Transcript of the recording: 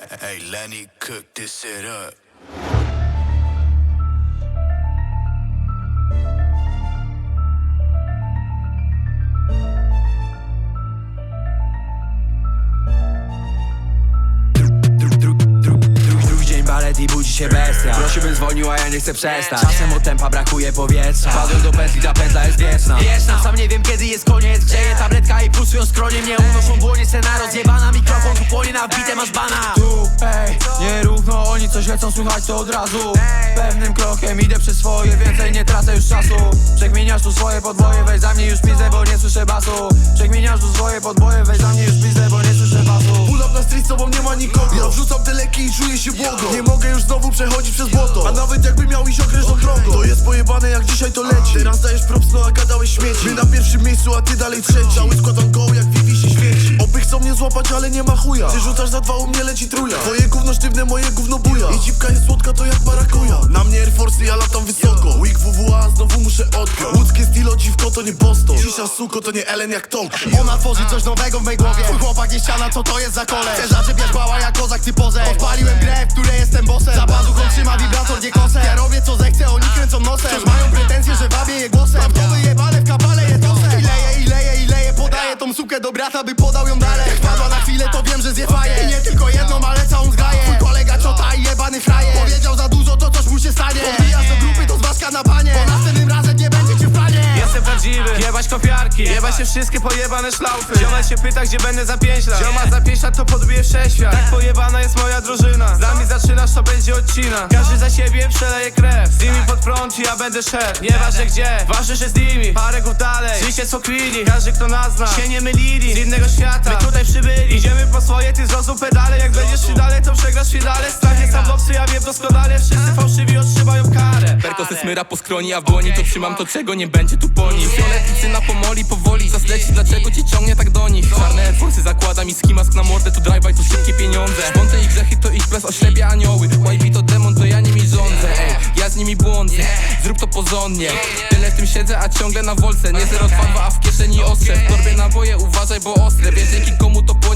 Hey, Lenny, cook this shit up. Drugi dzień balet i budzi się bestia. Prosiłbym dzwonił, a ja nie chcę przestać. Czasem od tempa brakuje powietrza. Padłem do pętli, ta pętla jest wieczna. Wieczna, sam nie wiem kiedy jest koniec Grzeję tabletka i pulsują skronie Mnie unoszą dłonie, scena rozjebana Mikrofon tu płonie, na bitę masz bana. Tu, ej, nie równo Oni coś lecą, słychać to od razu. Pewnym krokiem idę przez swoje Więcej nie tracę już czasu. Przekminiasz tu swoje podboje Weź za mnie już pizdę, bo nie słyszę basu. Przekminiasz tu swoje podboje Weź za mnie już pizdę, bo nie słyszę basu Z tobą nie ma nikogo. Ja wrzucam te leki i czuję się błogo. Nie mogę już znowu przechodzić przez błoto. A nawet jakby miał iść okrężną drogą To jest pojebane jak dzisiaj to leci. Teraz dajesz props, no a gadałeś śmieci. My na pierwszym miejscu, a ty dalej trzeci. Cały skład on go jak Vivi się świeci. Oby złapać, ale nie ma chuja. Ty rzucasz za dwa, u mnie leci truja. Twoje gówno sztywne, moje gówno buja. I dziwka jest słodka, to jak marakuja Na mnie Air Force, ja latam wysoko. Week WWA, znowu muszę odgrać Łódzkie stilo, dziwko to nie Boston Cisza suko, to nie Ellen jak talk Ona tworzy coś nowego w mej głowie. Twój chłopak nie ściana, co to jest za kole Chcę zaczepiać bała jak kozak, ty pozę Odpaliłem grę, w której jestem bossem Za bazuką trzyma wibrator, nie Podbijasz do grupy, to zważka na panie. Bo następnym razem nie będzie cię w planie. Jestem prawdziwy, jebać kopiarki. Jebać się wszystkie pojebane szlaufy. Zioma się pyta, gdzie będę za pięć lat. Zioma za pięć lat to podbije wszechświat. Tak pojebana jest moja drużyna. Z nami zaczynasz, to będzie odcina Każdy za siebie przeleje krew. Z nimi pod prąd i ja będę szedł. Nieważne gdzie, ważne, że z nimi. Parę głów dalej, życie co chwili Każdy kto nas zna, się nie mylili. Z innego świata, my tutaj przybyli. Idziemy po swoje, ty zrozum pedale. Jak będziesz dalej, to przegrasz finale. Strach jest obcy, ja wiem doskonale. Wszyscy Perkosy smyra po skroni, a w dłoni to trzymam to czego nie będzie tu po nich? Fioletnicy na pomoli, powoli zasleci dlaczego cię ciągnie tak do nich? Czarne forsy zakładam i skimask na mordę to drive to szybkie pieniądze. Szponte i grzechy to ich bez oślepia anioły. YB to demon, to ja nimi rządzę Ej, ja z nimi błądzę, zrób to porządnie Tyle w tym siedzę, a ciągle na wolce. Nie 022, a w kieszeni ostrze W torbie naboje, uważaj, bo ostre. Wiesz dzięki komu to płonie